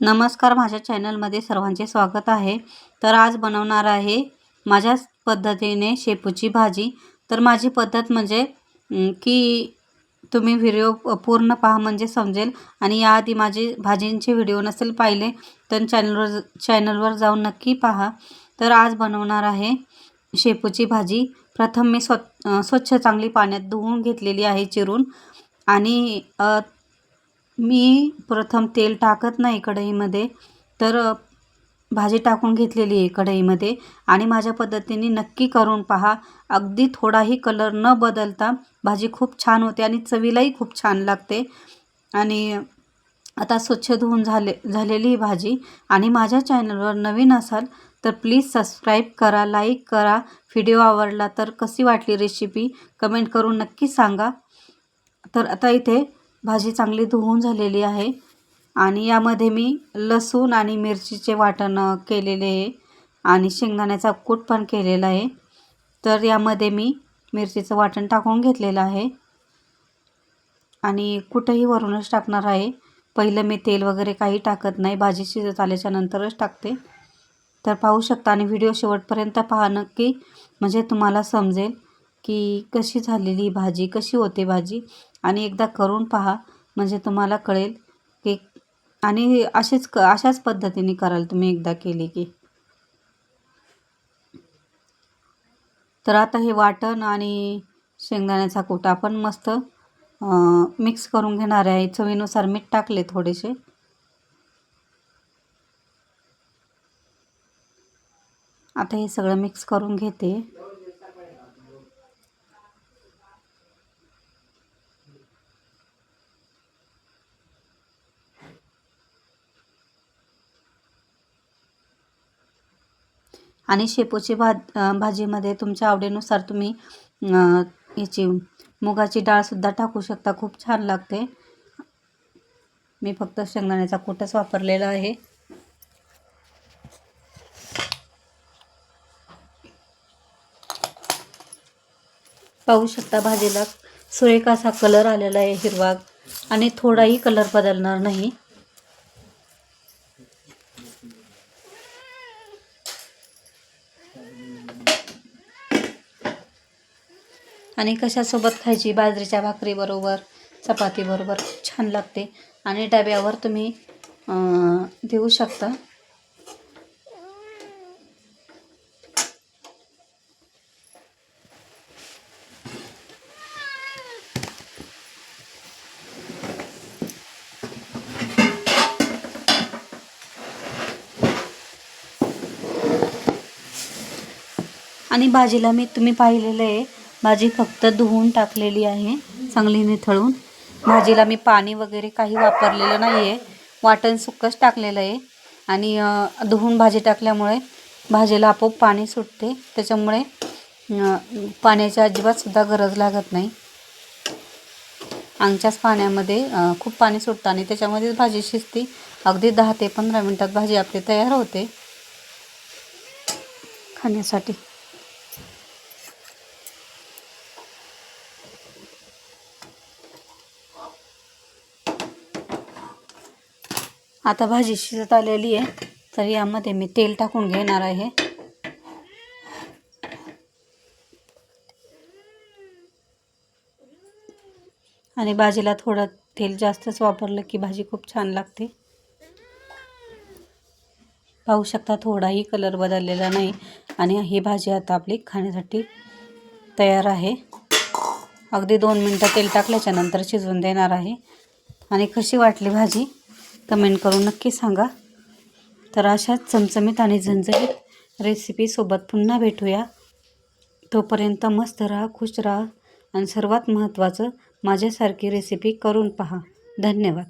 नमस्कार माझ्या चॅनलमध्ये सर्वांचे स्वागत आहे. तर आज बनवणार आहे माझ्याच पद्धतीने शेपूची भाजी. तर माझी पद्धत म्हणजे की तुम्ही व्हिडिओ पूर्ण पहा म्हणजे समजेल. आणि याआधी माझे भाजींचे व्हिडिओ नसेल पाहिले तर चॅनलवर चॅनलवर जाऊन नक्की पहा. तर आज बनवणार आहे शेपूची भाजी. प्रथम मी स्व स्वच्छ चांगली पाण्यात धुवून घेतलेली आहे चिरून. आणि मी प्रथम तेल टाकत नाही कढईमध्ये तर भाजी टाकून घेतलेली आहे कढईमध्ये. आणि माझ्या पद्धतीने नक्की करून पहा. अगदी थोडाही कलर न बदलता भाजी खूप छान होते आणि चवीलाही खूप छान लागते. आणि आता स्वच्छ धुवून झाले झालेली ही भाजी. आणि माझ्या चॅनलवर नवीन असाल तर प्लीज सबस्क्राईब करा लाईक करा. व्हिडिओ आवडला तर कशी वाटली रेसिपी कमेंट करून नक्की सांगा. तर आता इथे भाजी चांगली धुवून झालेली आहे. आणि यामध्ये मी लसूण आणि मिरचीचे वाटण केलेले आहे. आणि शेंगदाण्याचा कूट पण केलेला आहे. तर यामध्ये मी मिरचीचं वाटण टाकून घेतलेलं आहे. आणि कुठंही वरूनच टाकणार आहे. पहिलं मी तेल वगैरे काही टाकत नाही. भाजी शिजत आल्याच्या नंतरच टाकते. तर पाहू शकता आणि व्हिडिओ शेवटपर्यंत पहा नक्की. म्हणजे तुम्हाला समजेल. की कशी झालेली भाजी कशी होते भाजी? आणि एकदा करून पहा म्हणजे तुम्हाला कळेल की आणि असेच क अशाच पद्धतीने कराल तुम्ही एकदा केली की. तर आता हे वाटण आणि शेंगदाण्याचा कोटा आपण मस्त मिक्स करून घेणार आहे. चवीनुसार मीठ टाकले थोडेसे. आता हे सगळं मिक्स करून घेते. आणि शेपूची भाज भाजीमध्ये तुमच्या आवडीनुसार तुम्ही याची मुगाची डाळसुद्धा टाकू शकता. खूप छान लागते. मी फक्त शेंगदाण्याचा कूटच वापरलेला आहे. पाहू शकता भाजीला सुरेख असा कलर आलेला आहे हिरवा. आणि थोडाही कलर बदलणार नाही. आणि कशासोबत खायची? बाजरीच्या भाकरीबरोबर चपातीबरोबर छान लागते. आणि डब्यावर तुम्ही देऊ शकता. आणि भाजीला मी तुम्ही पाहिलेलं आहे भाजी फक्त धुवून टाकलेली आहे चांगली निथळून. भाजीला मी पाणी वगैरे काही वापरलेलं नाही आहे वाटण सुक्कच टाकलेलं आहे. आणि धुवून भाजी टाकल्यामुळे भाजीला आपोआप पाणी सुटते. त्याच्यामुळे पाण्याची अजिबातसुद्धा गरज लागत नाही. आमच्याच पाण्यामध्ये खूप पाणी सुटतं आणि त्याच्यामध्येच भाजी शिजते. अगदी दहा ते पंधरा मिनटात भाजी आपली तयार होते. खाण्यासाठी. आता भाजी शिजत आलेली आहे. तर यामध्ये मी तेल टाकून घेणार आहे. आणि भाजीला थोडं तेल जास्तच वापरलं की भाजी खूप छान लागते. पाहू शकता थोडाही कलर बदललेला नाही. आणि ही भाजी आता आपली खाण्यासाठी तयार आहे. अगदी दोन मिनटं तेल टाकल्याच्या नंतर शिजवून देणार आहे. आणि कशी वाटली भाजी? कमेंट करून नक्की सांगा. तर अशाच चमचमीत आणि झणझणीत रेसिपीसोबत पुन्हा भेटूया. तोपर्यंत मस्त राहा खुश राहा आणि सर्वात महत्त्वाचं माझ्यासारखी रेसिपी करून पहा. धन्यवाद.